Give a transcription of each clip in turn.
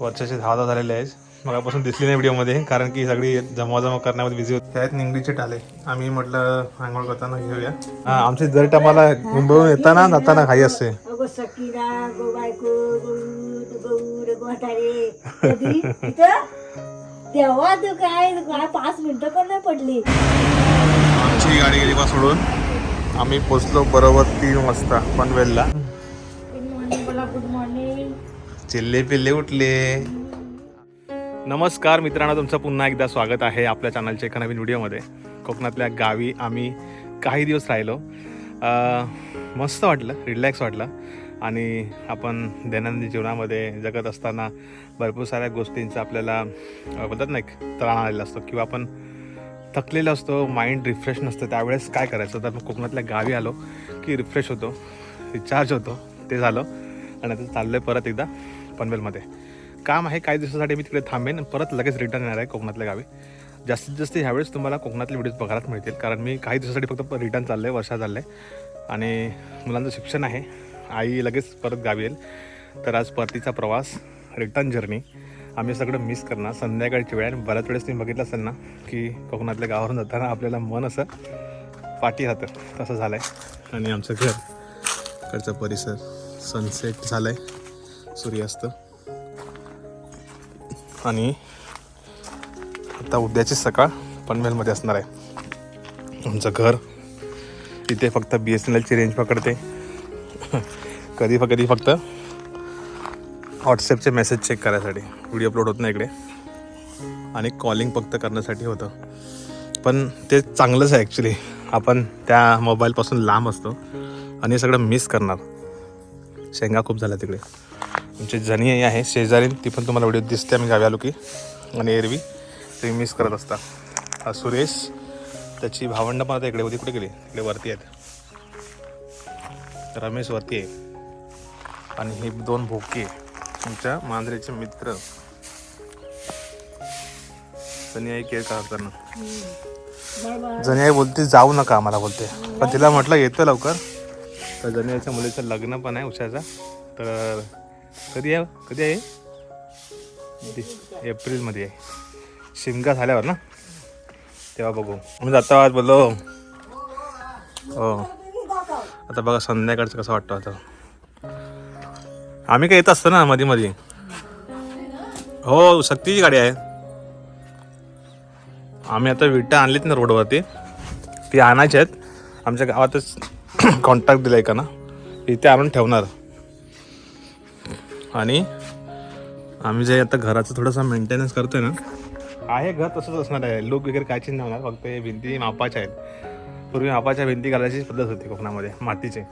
वर्षाचे दहा दहा झालेले आहेत. मगापासून दिसली नाही व्हिडिओमध्ये कारण की सगळी जमाजमा करण्यामध्ये बिझी होती. त्यात निंगडीचे टाले. आम्ही म्हटलं आंघोळ करताना घेऊया. हा आमची जर टामाला मुंबईहून येताना जाताना घाई असते. तेव्हा तू काय? पाच मिनिटं पण नाही पडली. आमची गाडी गेली बा सोडून. आम्ही पोचलो बरोबर तीन वाजता पनवेलला. गुड मॉर्निंग गुड मॉर्निंग चिल्ले पिल्ले उठले. नमस्कार मित्रांनो तुमचं पुन्हा एकदा स्वागत आहे आपल्या चॅनलच्या एका नवीन व्हिडिओमध्ये. कोकणातल्या गावी आम्ही काही दिवस राहिलो. मस्त वाटलं रिलॅक्स वाटलं. आणि आपण दैनंदिन जीवनामध्ये जगत असताना भरपूर साऱ्या गोष्टींचा आपल्याला बोलतात ना एक त्राण आलेला असतो किंवा आपण थकलेलो असतो माइंड रिफ्रेश नसतं त्यावेळेस काय करायचं? तर मग कोकणातल्या गावी आलो की रिफ्रेश होतो रिचार्ज होतो ते झालं. आणि आता चाललं आहे परत एकदा. पनवेलमध्ये. काम आहे काही दिवसासाठी मी तिकडे थांबेन परत लगेच रिटर्न येणार आहे कोकणातल्या गावी. जास्तीत जास्त ह्यावेळेस तुम्हाला कोकणातले व्हिडिओज बघायला मिळतील. कारण मी काही दिवसासाठी फक्त रिटर्न चाललं आहे वर्षा चाललं आहे आणि मुलांचं शिक्षण आहे. आई लगेच परत गावी येईल. तर आज परतीचा प्रवास रिटर्न जर्नी आम्ही सगळं मिस करणार. संध्याकाळची वेळ आणि बऱ्याच वेळेस तुम्ही बघितलं असेल ना की कोकणातल्या गावावरून जाताना आपल्याला मन असं पाठी राहतं. तसं झालं आहे आणि आमचं घर घरचा परिसर सनसेट झालं आहे सूर्यास्त. आणि आता उद्याची सकाळ पनवेलमध्ये असणार आहे. आमचं घर इथे फक्त बी एस एन एलची रेंज पकडते. कधी फ कधी फक्त व्हॉट्सअपचे मेसेज चेक करायसाठी. व्हिडिओ अपलोड होत नाही इकडे. आणि कॉलिंग फक्त करण्यासाठी होतं. पण ते चांगलंच आहे ॲक्च्युली आपण त्या मोबाईलपासून लांब असतो. आणि हे सगळं मिस करणार. शेंगा खूप झाल्या तिकडे. तुमची जनी आई आहे शेजारी ती पण तुम्हाला व्हिडिओ दिसते आम्ही गावी आलो की. आणि एरवी ते मिस करत असता. हा सुरेश त्याची भावंड पण आता इकडे होती कुठे गेली? इकडे वरती आहेत. रमेश वरती आहे. आणि हे दोन भोके तुमच्या मांजरेचे मित्र. जनी आई केअर करताना करणं. जनी आई बोलते जाऊ नका आम्हाला बोलते. पण तिला म्हटलं येतं लवकर. तर जनी मुलीचं लग्न पण आहे उशाचं. तर कधी आहे? कधी आहे? एप्रिलमध्ये आहे. शिमगा झाल्यावर ना? तेव्हा बघू. मी जाता आज बोललो. हो. आता बघा संध्याकाळचं कसं वाटतं आता. आम्ही काय येत असतो ना मध्ये मध्ये हो शक्तीची गाडी आहे. आम्ही आता विटा आणलीत ना रोडवरती. ती आणायची आहेत. आमच्या गावातच कॉन्टॅक्ट दिला आहे का ना इथे आणून ठेवणार. आणि आम्ही जे आता घराचं थोडंसं मेंटेनन्स करतोय ना आहे घर तसंच असणार आहे. लुक वगैरे काय चिन्ह होणार फक्त हे भिंती मापाच्या आहेत. पूर्वी मापाच्या भिंती घालायची पद्धत होती कोकणामध्ये मातीचे.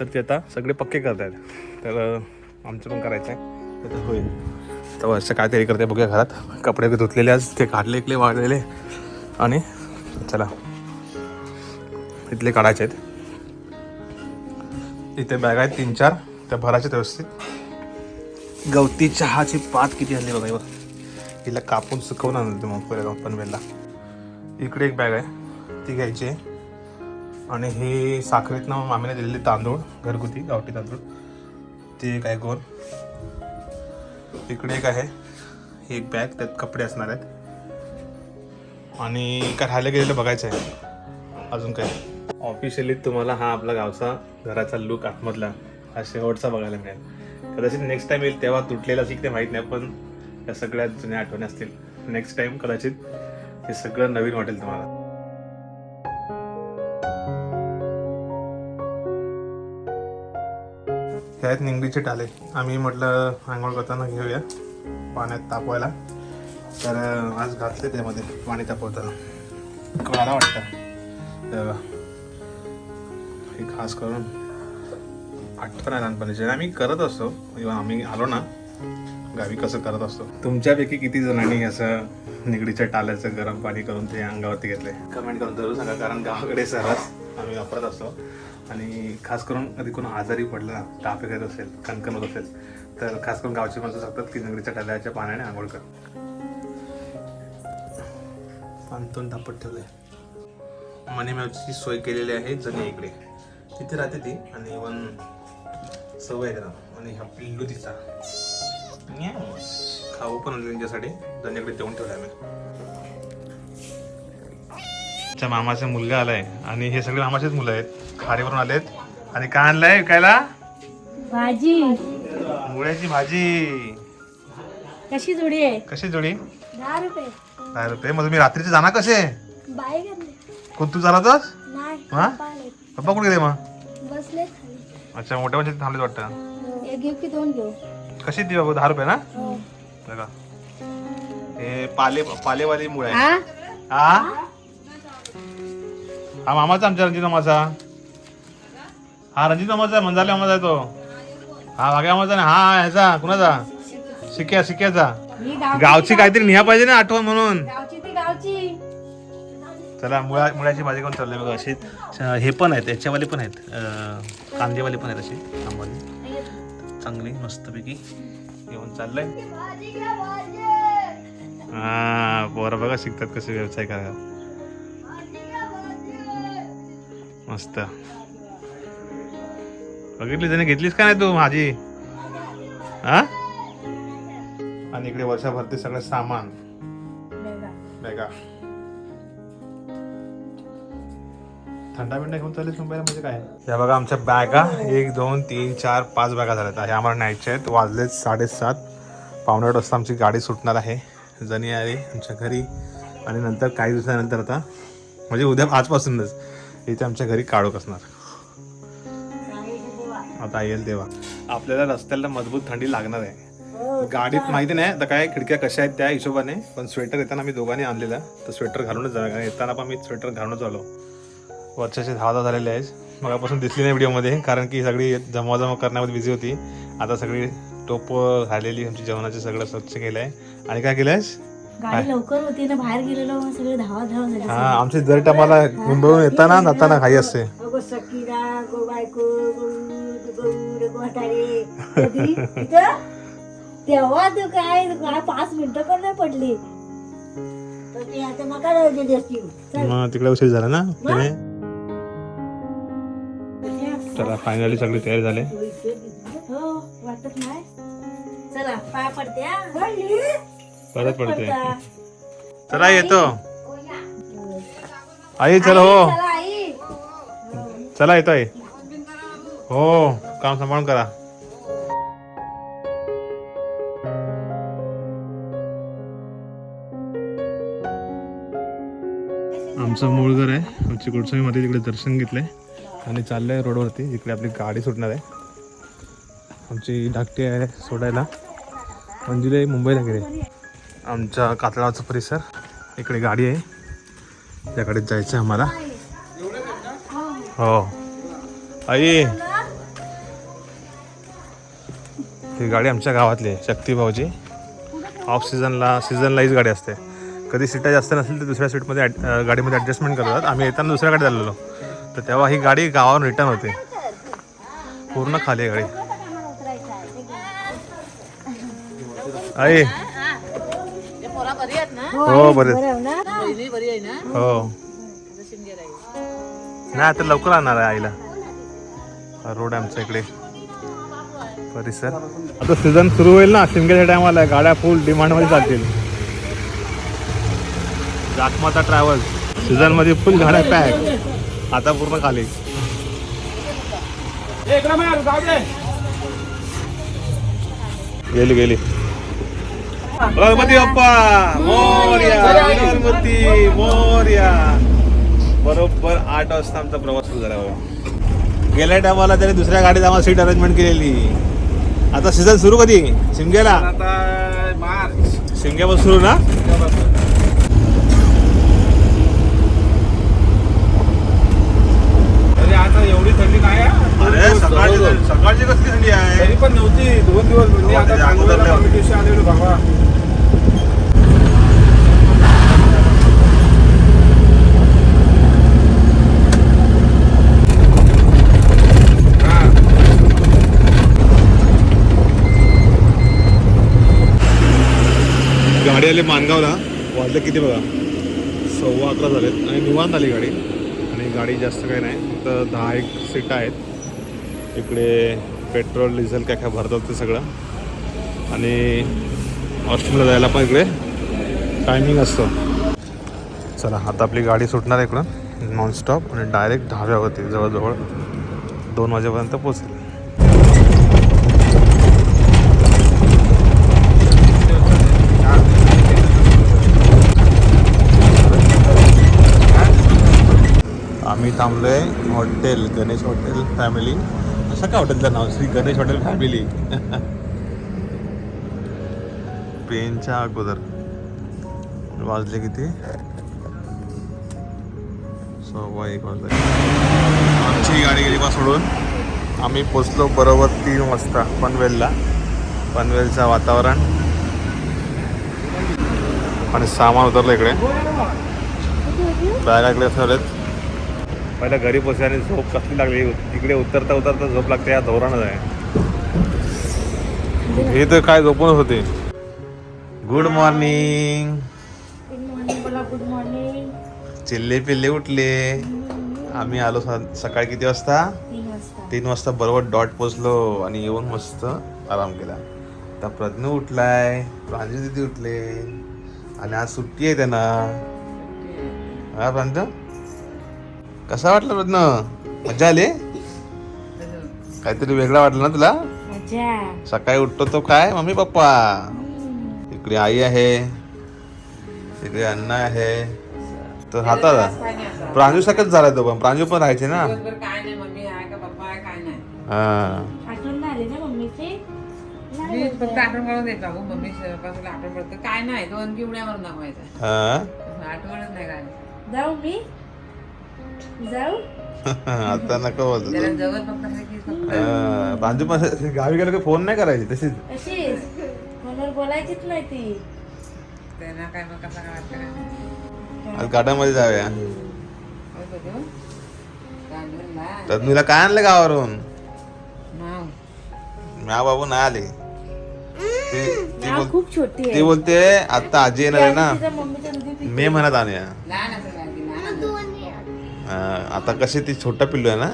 तर ते आता सगळे पक्के करत आहेत तर आमचं पण करायचं आहे तर होईल. तर वर्ष काय तरी करते बघूया घरात. कपडे धुतलेले आज ते काढले इकले वाढलेले आणि चला इथले काढायचे आहेत. इथे बॅग आहेत तीन चार त्या भरायच्या व्यवस्थित. गवती चहाची पात किती हल्ली बघा हे बघा. हिला कापून सुकवून आणलं मग पुढे पनवेलला इकडे एक बॅग आहे ती घ्यायची आहे. आणि हे साखरेतनं मामीने दिलेले तांदूळ घरगुती गावठी तांदूळ. ते एक आहे गोल. इकडे एक आहे ही एक बॅग त्यात कपडे असणार आहेत. आणि काय राहायला गेलेलं बघायचं आहे. अजून काय. ऑफिशियली तुम्हाला हा आपला गावचा घराचा लुक आतमधला हा शेवटचा बघायला मिळेल. कदाचित नेक्स्ट टाइम येईल तेव्हा तुटलेला असेल ते माहीत नाही पण या सगळ्या जुन्या आठवणी असतील. नेक्स्ट टाइम कदाचित हे सगळं नवीन वाटेल तुम्हाला. हे आहेत निंगडीचे टाले. आम्ही म्हटलं आंघोळ करताना घेऊया पाण्यात तापवायला. तर आज घातले त्यामध्ये पाणी तापवताना. कळाला वाटतं. हे खास करून आठवण आहे लहानपणीची आम्ही करत असतो किंवा आम्ही आलो ना गावी कसं करत असतो. तुमच्यापैकी किती जणांनी असं निगडीच्या टाल्याचं गरम पाणी करून ते अंगावरती घेतले कमेंट करून जरूर सांगा कारण गावाकडे सहज आम्ही वापरत असतो. आणि खास करून कधी कोण आजारी पडला ताप वगैरे असेल कणकण होत असेल तर खास करून गावची माणसं सांगतात की निगडीच्या टाल्याच्या पाण्याने आंघोळ कर. पाणतोंड तापत ठेवले मनीमॅवची सोय केलेली आहे जणी इकडे. तिथे राहते ती आणि इवन सवय आहे त्याला आणि हा पिल्लू तिचा. खाऊ पण त्यांच्यासाठी. त्यांच्याकडे देऊन ठेवलं आम्ही. मामाचा मुलगा आलाय आणि हे सगळे मामाचेच मुलं आहेत. खारीवरून आलेत. आणि काय आणलंय विकायला? भाजी. मुळ्याची भाजी. कशी जोडी आहे? कशी जोडी? दहा रुपये. दहा रुपये. मग तुम्ही रात्रीचे जाणार कसे? कोण तू झाला तर नाही हा? पप्पा कुठे गेले मग? अच्छा मोठ्या म्हणजे थांबले वाटतं. एक घेऊ की दोन घेऊ कशी ती बाबू? दहा रुपये ना? बघा. हे पाले पालेवाली मुळे आहे. हा हा हा मामाचा आमच्या रणजित मामाचा. हा रणजित मामाचा मंजाले मामाचा आहे तो. हा भाग्या मामाचा नाही हा ह्याचा कुणाचा? शिक्या शिक्याचा. ही गाव गावची काहीतरी निहा पाहिजे ना आठवण म्हणून. चला मुळा मुळ्याची भाजी कोण चाललंय बघा अशी अं, हे पण आहेत याच्यावाले पण आहेत कांदेवाले पण आहेत अशी आंबाली चांगली मस्तपैकी घेऊन चाललंय. हा पोरं बघा शिकतात कसे व्यवसाय करा मस्त. बघितली त्याने घेतलीस का नाही तू माझी? हा? आणि इकडे वर्षाभर ते सगळं सामान. बघा थंडा बिंडा घेऊन चालेल मुंबईला म्हणजे काय? या बघा आमच्या बॅगा एक दोन तीन चार पाच बॅगा झाल्यात. ह्या आम्हाला न्यायच्या आहेत. वाजलेत साडेसात. पावणे आठ वाजता आमची गाडी सुटणार आहे. जणी आली आमच्या घरी. आणि नंतर काही दिवसानंतर आता म्हणजे उद्या आजपासूनच इथे आमच्या घरी काढूक असणार. आता येईल तेव्हा. आपल्याला रस्त्याला मजबूत थंडी लागणार आहे. गाडीत माहिती नाही आता काय खिडक्या कशा आहेत त्या हिशोबाने पण स्वेटर येताना मी दोघांनी आणलेला. तर स्वेटर घालूनच जाणार कारण येताना पण मी स्वेटर घालूनच आलो. वर्षाचे दहा दहा झालेले आहेत. मगापासून दिसली नाही व्हिडिओमध्ये कारण की सगळी जमाजमा करण्यामध्ये बिझी होती. आता सगळी टोप झालेली आमची जेवणाचे सगळं स्वच्छ केलं आहे आणि काय केलं आहेस गाडी लवकर होती ना बाहेर गेलेलो मग सगळे धावा धावा झाले. हा आमची दर टायमाला मुंबईहून येताना जाताना घाई असते. गो बायको तेव्हा तू काय पाच मिनिटं पण नाही पडली. तर ते आता मका तिकडे उशीर झाला ना चला फायनली सगळी तयारी झाली. हो वाटत नाही. चला पाय पडते हा. परत पडते. चला येतो. आई चला हो. चला आई. चला येतो आई. हो काम सांभाळून करा. आमचं मूळ घर आहे. आमची मध्ये तिकडे दर्शन घेतलंय. आणि चाललं आहे रोडवरती. इकडे आपली गाडी सुटणार आहे. आमची धाकटी आहे सोडायला. अंजली मुंबईला गेले. आमच्या कातळाचा परिसर. इकडे गाडी आहे. त्याकडे जायचं आहे आम्हाला. हो. आई. ही गाडी आमच्या गावातली आहे. शक्ती भाऊची ऑफ सीझनला सीझनला हीच गाडी असते. कधी सीटा जास्त नसेल तर दुसऱ्या सीटमध्ये ॲड- गाडीमध्ये ॲडजस्टमेंट करतात. आम्ही येताना दुसऱ्या चाललेलो तर तेव्हा ही गाडी गावावर रिटर्न होते. पूर्ण खाली आहे गाडी. आई. हो बरे बरं हो. नाही आता लवकर आणणार आहे आईला. रोड आहे आमच्या इकडे. परिसर. आता सीझन सुरू होईल ना शिमग्याच्या टायमाला गाड्या फुल डिमांडमध्ये चालतील. जातमाता ट्रॅव्हल्स सीझनमध्ये फुल गाड्या पॅक आता पूर्ण खाली. गेली गेली. गणपती बाप्पा मोर्या मूर्ती मोर्या. बरोबर आठ वाजता आमचा प्रवास सुरू झाला बाबा. गेल्या टायमाला त्याने दुसऱ्या गाडीत आम्हाला सीट अरेंजमेंट केलेली. आता सीझन सुरू कधी? शिमग्याला? आता मार्च. शिमग्यापासून सुरू ना तरी आता एवढी थंडी नाही आहे. अरे सकाळची कसली थंडी आहे? तरी पण नव्हती. दोन दिवस म्हणजे आता चांगलं आलेलो बाबा हा. गाडी आली मानगावला. वाजले किती बघा? सव्वा अकरा झालेत. आणि निवांत आली गाडी. आणि गाडी जास्त काही नाही. फक्त दहा एक सीट आहेत. इकडे पेट्रोल डिझेल काय काय भरतात ते सगळं. आणि हॉस्टेलला जायला पण इकडे टायमिंग असतो. चला आता आपली गाडी सुटणार आहे इकडं नॉनस्टॉप आणि डायरेक्ट धाब्यावरती जवळजवळ दोन वाजेपर्यंत पोचते आम्ही आहे हॉटेल गणेश हॉटेल फॅमिली असं का हॉटेलचं नाव? Shri Ganesh hotel family. पेनच्या अगोदर. वाजले किती? सव्वा एक वाजले. आमची गाडी गेली बा सोडून आम्ही पोचलो बरोबर तीन वाजता पनवेलला. पनवेलचं वातावरण. आणि सामान उतरलं इकडे. बॅग ऐकले ठेवलेत. पहिला घरी आणि झोप कसली लागली? इकडे उतरता उतरता झोप लागते या धोरानच आहे. हे तर काय झोपूनच होते. गुड मॉर्निंग गुड मॉर्निंग बोला गुड मॉर्निंग चिल्ले पिल्ले उठले. आम्ही आलो सकाळी किती वाजता? तीन वाजता. तीन वाजता बरोबर डॉट पोचलो आणि येऊन मस्त आराम केला. आता प्रज्ञू उठलाय प्रांजू दिदी उठले. आणि आज सुट्टी आहे त्यांना. हा प्रांजू कसा वाटलं प्रज्ञू मजा आली? काहीतरी वेगळा वाटलं ना तुला? मजा सकाळी उठतो तो काय? Mummy papa. इकडे आई आहे. इकडे अण्णा आहे. तर हातात प्रांजू सारखंच झाला तो पण. प्रांजू पण राहायचे ना. दिवसभर काय नाही मम्मी आहे का पप्पा आहे काय नाही. हा. आठवण नाही आली ना मम्मीची? नाही मी बोलते. फक्त आठवण काढून देत बाबू मम्मी पासून आठवण पडतं काय नाही दोन पिवड्या मारून दाखवायचं. हा. आठवणच नाही काय. जाऊ मी. जाऊ? आता नको हा, असं गावी गेलो की फोन नाही करायची तशीच. अशीच फोनवर बोलायचीच नाही ती. त्यांना काय मग कसा आज जाऊया. तुला काय आणलं गावावरून. म्या बाबू नाही आले. ती खूप छोटी ती आहे. बोलते आता आजी येणार आहे ना. मे महिन्यात आणूया. आता कशी ती छोटा पिल्लू आहे ना?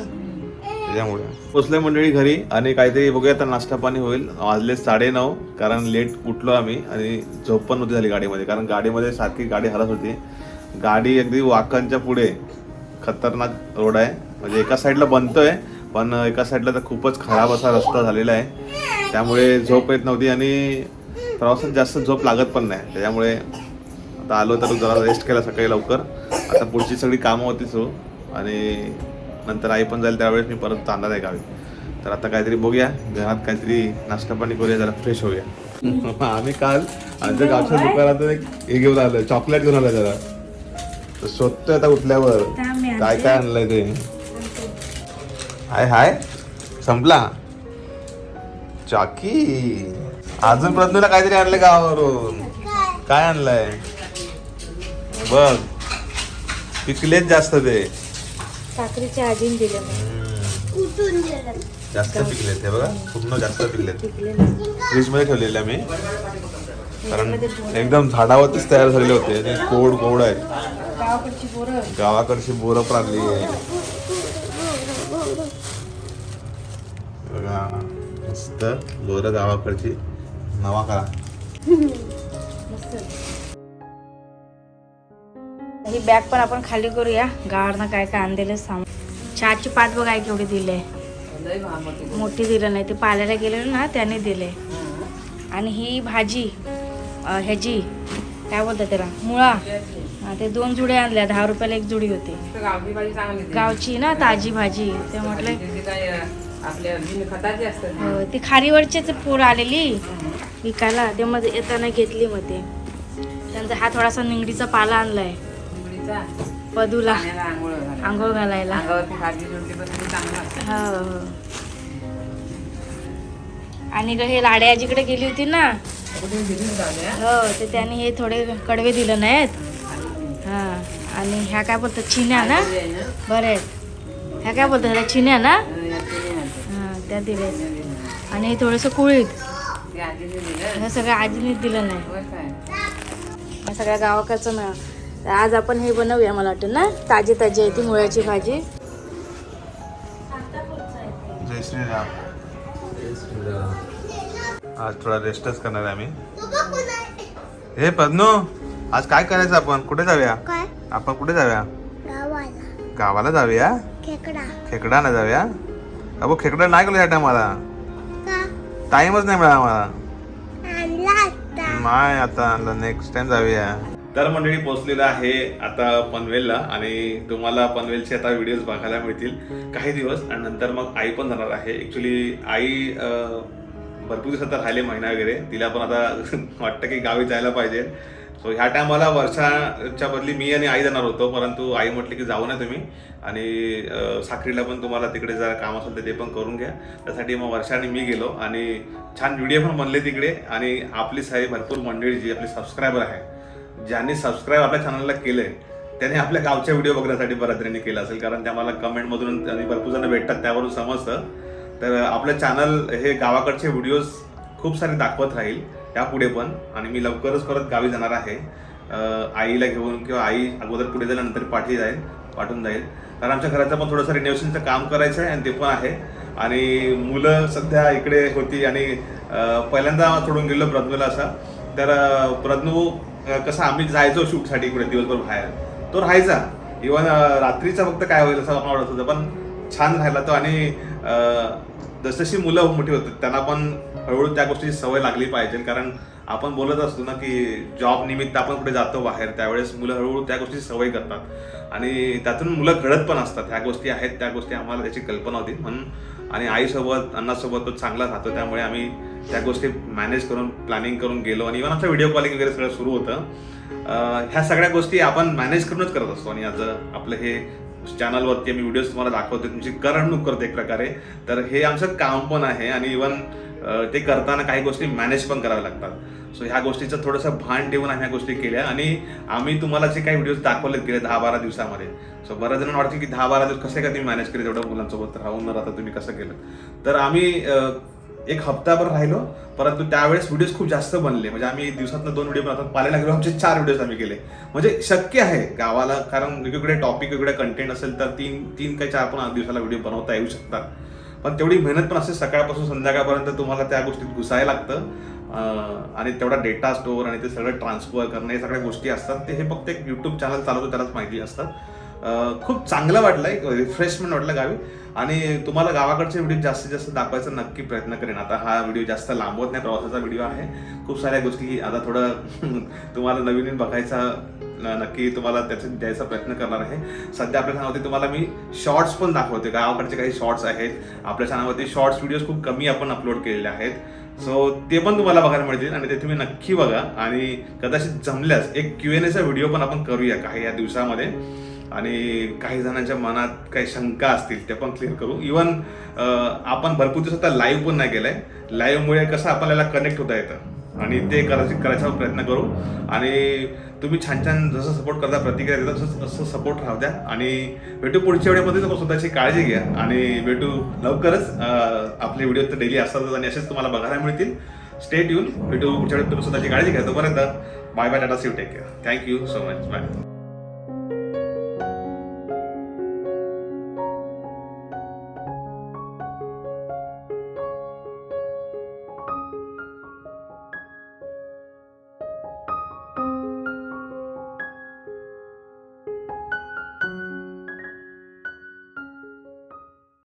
त्याच्यामुळे. पोचलोय मंडळी घरी आणि काहीतरी बघूया आता नाश्ता पाणी होईल. वाजले साडे नऊ कारण लेट उठलो आम्ही आणि झोप पण होती झाली गाडीमध्ये कारण गाडीमध्ये सारखी गाडी हलत होती. गाडी अगदी वाकांच्या पुढे खतरनाक रोड आहे. म्हणजे एका साईडला बनतोय पण एका साईडला तर खूपच खराब असा रस्ता झालेला आहे. त्यामुळे झोप येत नव्हती आणि प्रवासात जास्त झोप लागत पण नाही. त्याच्यामुळे आता आलो तर जरा रेस्ट केला सकाळी लवकर. आता पुढची सगळी कामं होती सुरू आणि नंतर आई पण जाईल त्यावेळेस मी परत जाणार आहे गावी. तर आता काहीतरी बघूया. घरात काहीतरी नाश्ता पाणी करूया जरा फ्रेश होऊया. आम्ही काल आमच्या गावच्या दुकानातून एक हे घेऊन आलो चॉकलेट घेऊन आलो जरा. तर शोधतोय आता उठल्यावर. काय. काय आणलंय ते? हाय हाय. संपला. चाकी. अजून प्रज्ञूला काहीतरी आणलं गावावरून. काय आणलंय? बघ. पिकलेच जास्त ते साखरेच्या आजीने दिले जास्त पिकलेत हे बघा पूर्ण जास्त पिकलेत. फ्रीजमध्ये ठेवलेले आम्ही कारण एकदम झाडावरतीच तयार झालेले होते. आणि गोड गोड आहेत. गावाकडची बोरं. प्रारली आहे बघा मस्त बोरं गावाकडची. नवा करा. मस्त. ही बॅग पण आपण खाली करूया. गावावरनं काय काय आणलेलं सामान चहाची पात बघ आहे केवढी दिले मोठी. दिलं नाही ते पाल्याला गेलेलो ना त्याने दिले. आणि ही भाजी ह्याची काय बोलतात त्याला मुळा. ते दोन जुडे आणल्या दहा रुपयाला एक जुडी होती. गावची ना ताजी भाजी. ते म्हटलं ती. हो, ती खारीवरचीच पोर आलेली. विकायला ते मध्ये येताना घेतली मग ते. त्यांचा हा थोडासा निंगडीचा पाला आणलाय. पदूला. आंघोळ घालायला. हो हो. आणि हे लाड्या आजीकडे गेली होती ना. हो ते त्याने हे थोडे कडवे दिले नाहीत हा आणि ह्या काय बोलतात चिन्या ना? बरं आहेत. ह्या काय बोलतात ह्या चिन्या ना. हा त्या दिल्या आणि हे थोडंसं कुळीत दिलं. हे सगळं आजीनेच दिलं नाही. सगळ्या गावाकडचं ना तर आज आपण हे बनवूया मला वाटतं ना? ताजी ताजी आहे ती मुळ्याची भाजी. जय श्रीराम. आज थोडा रेस्टच करणार आहे आम्ही. हे पद्नू आज काय करायचं आपण? कुठे जाऊया? आपण कुठे जाऊया? गावाला. गावाला जाऊया? खेकडा. खेकडाला जाऊया? अबो खेकडा नाही गेलो या टायमाला टाइमच नाही मिळाला मला आणला आता. नाही आता नेक्स्ट टाइम जाऊया. तर मंडळी पोहोचलेलं आहे आता पनवेलला आणि तुम्हाला पनवेलचे आता व्हिडिओज बघायला मिळतील काही दिवस आणि नंतर मग आई पण जाणार आहे. ॲक्च्युली आई भरपूर दिवसात आता राहिले महिना वगैरे. तिला पण आता वाटतं की गावी जायला पाहिजे. सो ह्या टायमाला वर्षाच्या बदली मी आणि आई जाणार होतो परंतु आई म्हटली की जाऊ नये तुम्ही. आणि साखरीला पण तुम्हाला तिकडे जरा काम असेल तर ते पण करून घ्या. त्यासाठी मग वर्षाने मी गेलो आणि छान व्हिडिओ पण बनले तिकडे. आणि आपली सारी भरपूर मंडळी जी आपली सबस्क्रायबर आहे ज्यांनी सबस्क्राईब आपल्या चॅनलला केलंय त्याने आपल्या गावच्या व्हिडिओ बघण्यासाठी बऱ्याच केला केलं असेल. कारण त्या मला कमेंटमधून आणि भरपूर जण भेटतात त्यावरून समजतं. तर आपलं चॅनल हे गावाकडचे व्हिडिओज खूप सारे दाखवत राहील यापुढे पण. आणि मी लवकरच परत गावी जाणार आहे. आईला घेऊन किंवा आई अगोदर पुढे झाल्यानंतर पाठी जाईल पाठवून जाईल. कारण आमच्या घराचं पण थोडंसं रिनोव्हेशनचं काम करायचं आहे आणि ते पण आहे. आणि मुलं सध्या इकडे होती आणि पहिल्यांदा सोडून गेलो प्रज्ञूला असा. तर प्रज्ञू कसं आम्ही जायचो शूटसाठी इकडे दिवसभर बाहेर. तो राहायचा. इवन रात्रीचा फक्त काय होईल असं आपण आवडत होतं. पण छान राहिला तो आणि जसजशी मुलं मोठी होतात त्यांना पण हळूहळू त्या गोष्टीची सवय लागली पाहिजे. कारण आपण बोलत असतो ना की जॉब निमित्त आपण कुठे जातो बाहेर त्यावेळेस मुलं हळूहळू त्या गोष्टीची सवय करतात. आणि त्यातून मुलं घडत पण असतात. ह्या गोष्टी आहेत त्या गोष्टी आम्हाला त्याची कल्पना होती. म्हणून आणि आईसोबत अण्णासोबत तो चांगला राहतो. त्यामुळे आम्ही त्या गोष्टी मॅनेज करून प्लॅनिंग करून गेलो आणि इव्हन आमचं व्हिडिओ कॉलिंग वगैरे सगळं सुरू होतं. ह्या सगळ्या गोष्टी आपण मॅनेज करूनच करत असतो. आणि आज आपलं हे चॅनलवरती आम्ही व्हिडिओज तुम्हाला दाखवतो तुमची करमणूक करतो एक प्रकारे. तर हे आमचं काम पण आहे आणि इवन ते करताना काही गोष्टी मॅनेज पण कराव्या लागतात. सो ह्या गोष्टीचं थोडंसं भान ठेवून आम्ही ह्या गोष्टी केल्या आणि आम्ही तुम्हाला जे काही व्हिडिओज दाखवले गेले दहा बारा दिवसामध्ये. सो बऱ्याच जणांना वाटतं की दहा बारा दिवस कसे का तुम्ही मॅनेज केले तेवढ्या मुलांसोबत? राहून न राहता तुम्ही कसं केलं? तर आम्ही एक हप्ताभर राहिलो परंतु त्यावेळेस व्हिडिओज खूप जास्त बनले. म्हणजे आम्ही दिवसातनं दोन व्हिडिओ बनवतात. पाल्याला गेलो आमचे चार व्हिडिओज आम्ही केले. म्हणजे शक्य आहे गावाला कारण वेगवेगळे टॉपिक वेगवेगळे कंटेंट असेल तर तीन तीन काही चार पण दिवसाला व्हिडिओ बनवता येऊ शकतात. पण तेवढी मेहनत पण असते सकाळपासून संध्याकाळपर्यंत तुम्हाला त्या गोष्टीत घुसायला लागतं. आणि तेवढा डेटा स्टोअर आणि ते सगळं ट्रान्सफर करणं हे सगळ्या गोष्टी असतात. ते हे फक्त एक युट्यूब चॅनल चालवतो त्यालाच माहिती असतात खूप चांगलं वाटलं एक रिफ्रेशमेंट वाटलं गावी. आणि तुम्हाला गावाकडचे व्हिडिओ जास्तीत जास्त दाखवायचा नक्की प्रयत्न करेन. आता हा व्हिडिओ जास्त लांबवत नाही प्रवासाचा व्हिडिओ आहे. खूप साऱ्या गोष्टी आता थोडं तुम्हाला नवीन बघायचा नक्की तुम्हाला त्याचे द्यायचा प्रयत्न करणार आहे. सध्या आपल्या चॅनलवरती तुम्हाला मी शॉर्ट्स पण दाखवते. गावाकडचे काही शॉर्ट्स आहेत. आपल्या चॅनलवरती शॉर्ट्स व्हिडिओज खूप कमी आपण अपलोड केलेले आहेत. सो ते पण तुम्हाला बघायला मिळतील आणि ते तुम्ही नक्की बघा. आणि कदाचित जमल्यास एक क्यू एन एचा व्हिडिओ पण आपण करूया काही या दिवसामध्ये. आणि काही जणांच्या मनात काही शंका असतील ते पण क्लिअर करू. इवन आपण भरपूर दिवस आता लाईव्ह पण नाही केलंय. लाईव्हमुळे कसं आपल्याला कनेक्ट होता येतं. आणि ते करायचे करायचा प्रयत्न करू. आणि तुम्ही छान छान जसं सपोर्ट करता प्रतिक्रिया देता तसं तसं सपोर्ट राहू द्या. आणि भेटू पुढच्या वेळेमध्ये तर स्वतःची काळजी घ्या. आणि भेटू लवकरच. आपले व्हिडिओ तर डेली असतातच आणि असेच तुम्हाला बघायला मिळतील. स्टेट येऊन भेटू पुढच्या वेळेस तुम्ही स्वतःची काळजी घ्या. तोपर्यंत bye bye Tata sieve take care thank you so much bye